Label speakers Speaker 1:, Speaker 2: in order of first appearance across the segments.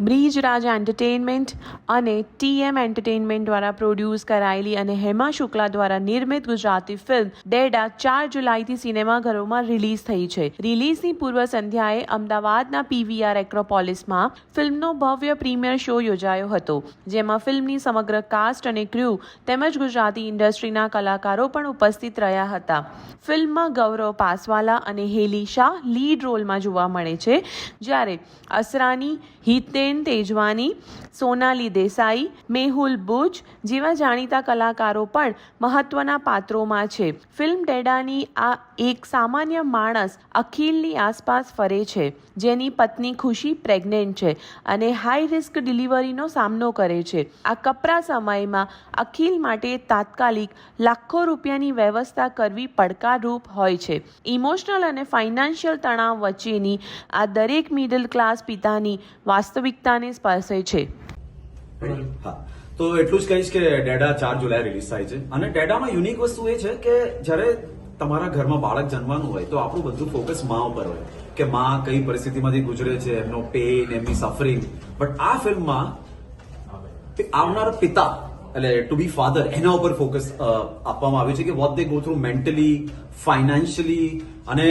Speaker 1: Bridge Raja entertainment અને TM entertainment દ્વારા produce કરાયેલી અને હેમા શુક્લા દ્વારા નિર્મિત ગુજરાતી ફિલ્મ ડેડા ચાર જુલાઈથી સિનેમાઘરોમાં રિલીઝ થઈ છે. રિલીઝની પૂર્વ સંધ્યાએ અમદાવાદના પીવીઆર એક્રોપોલિસમાં ફિલ્મનો ભવ્ય પ્રીમિયર શો યોજાયો હતો, જેમાં ફિલ્મની સમગ્ર કાસ્ટ અને ક્રૂ તેમજ ગુજરાતી ઇન્ડસ્ટ્રીના કલાકારો પણ ઉપસ્થિત રહ્યા હતા. ફિલ્મમાં ગૌરવ પાસવાલા અને હેલી શાહ લીડ રોલમાં જોવા મળે છે. જ્યારે અસરાની, હિતેન તેજવાની, સોનાલી દેસાઈ, મેહુલ બુચ જેવા જાણીતા કલાકારો પણ મહત્વના પાત્રોમાં છે. ફિલ્મ ડેડાની આ એક સામાન્ય માણસ અખિલની આસપાસ ફરે છે, જેની પત્ની ખુશી પ્રેગ્નેન્ટ છે અને હાઈ રિસ્ક ડિલિવરીનો સામનો કરે છે. આ કપરા સમયમાં અખિલ માટે તાત્કાલિક લાખો રૂપિયાની વ્યવસ્થા કરવી પડકારરૂપ હોય છે. ઇમોશનલ અને ફાઇનાન્શિયલ તણાવ વચ્ચેની આ દરેક મિડલ ક્લાસ પિતાની વાસ્તવિકતાને સ્પર્શે છે.
Speaker 2: હા. તો એટલું જ કહીશ કે ડેડા ચાર જુલાઈ રિલીઝ થાય છે. અને ડેડામાં યુનિક વસ્તુ એ છે કે જ્યારે તમારા ઘરમાં બાળક જન્મવાનું હોય તો આપણું બધું ફોકસ મા ઉપર હોય. કે મા કઈ પરિસ્થિતિમાંથી ગુજરે છે, એમનો પેઇન એમની સફરિંગ બટ આ ફિલ્મમાં આવનાર પિતા એટલે ટુ બી ફાધર એના ઉપર ફોકસ આપવામાં આવ્યું છે કે what they go through mentally financially અને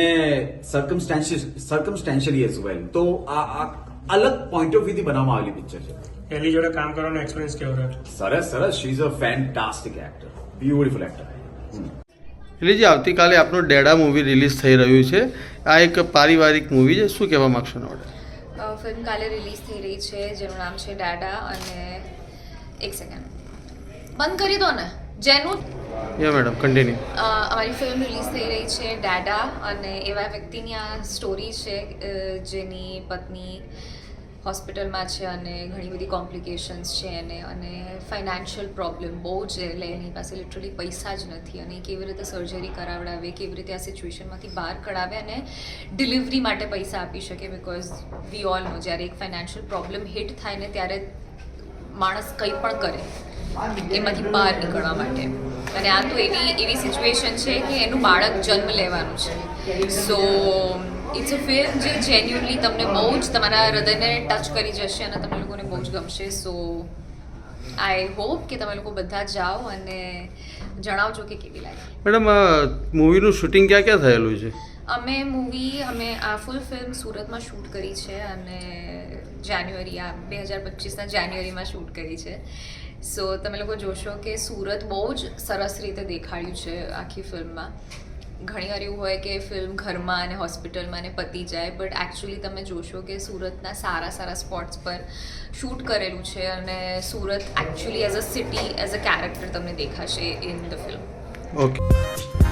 Speaker 2: સર્કમસ્ટેન્શિયલી એઝ વેલ તો આ અલગ પોઈન્ટ ઓફ વ્યૂથી બનાવવામાં આવેલી પિક્ચર છે.
Speaker 3: એની જોડે કામ કરવાનો એક્સપિરિયન્સ કેવો રહ્યો?
Speaker 2: સરસ સરસ. She is a fantastic actor beautiful actor
Speaker 4: એટલે જે આવતીકાલે આપનું ડેડા મૂવી રિલીઝ થઈ રહ્યું છે આ એક પારિવારિક મૂવી છે. શું કહેવા માગશો
Speaker 5: નોડે ફિલ્મ કાલે રિલીઝ થઈ રહી છે જેનું નામ છે ડાડા અને એક સેકન્ડ બંધ કરી દો ને. જેનું
Speaker 4: યા મેડમ કન્ટિન્યુ
Speaker 5: અમારી ફિલ્મ રિલીઝ થઈ રહી છે ડાડા અને એવા વ્યક્તિની આ સ્ટોરી છે જેની પત્ની હોસ્પિટલમાં છે અને ઘણી બધી કોમ્પ્લિકેશન્સ છે એને અને ફાઇનાન્શિયલ પ્રોબ્લેમ બહુ છે. એટલે એની પાસે લિટરલી પૈસા જ નથી અને કેવી રીતે સર્જરી કરાવડાવે કેવી રીતે આ સિચ્યુએશનમાંથી બહાર કઢાવે અને ડિલિવરી માટે પૈસા આપી શકે બિકોઝ વી ઓલ નો જ્યારે એક ફાઇનાન્શિયલ પ્રોબ્લેમ હિટ થાય ને ત્યારે માણસ કંઈ પણ કરે, એમાંથી બહાર નીકળવા માટે. અને આ તો એવી એવી સિચ્યુએશન છે કે એનું બાળક જન્મ લેવાનું છે. સો ઇટ્સ અ ફિલ્મ જે જેન્યુઅલી તમને બહુ જ તમારા હૃદયને ટચ કરી જશે અને તમને લોકોને બહુ જ ગમશે. સો આઈ હોપ કે તમે લોકો બધા જાઓ અને જણાવજો કે કેવી લાગે.
Speaker 4: મેડમ મૂવીનું શૂટિંગ ક્યાં ક્યાં થયેલું છે?
Speaker 5: અમે મૂવી, અમે આ ફૂલ ફિલ્મ સુરતમાં શૂટ કરી છે અને જાન્યુઆરી આ બે હજાર પચીસના જાન્યુઆરીમાં શૂટ કરી છે. સો તમે લોકો જોશો કે સુરત બહુ જ સરસ રીતે દેખાડ્યું છે આખી ફિલ્મમાં ઘણીવાર એવું હોય કે ફિલ્મ ઘરમાં અને હોસ્પિટલમાં ને પતી જાય બટ એકચ્યુઅલી તમે જોશો કે સુરતના સારા સારા સ્પોટ્સ પર શૂટ કરેલું છે અને Surat actually as a city as a character તમને દેખાશે ઇન ધ ફિલ્મ
Speaker 4: ઓકે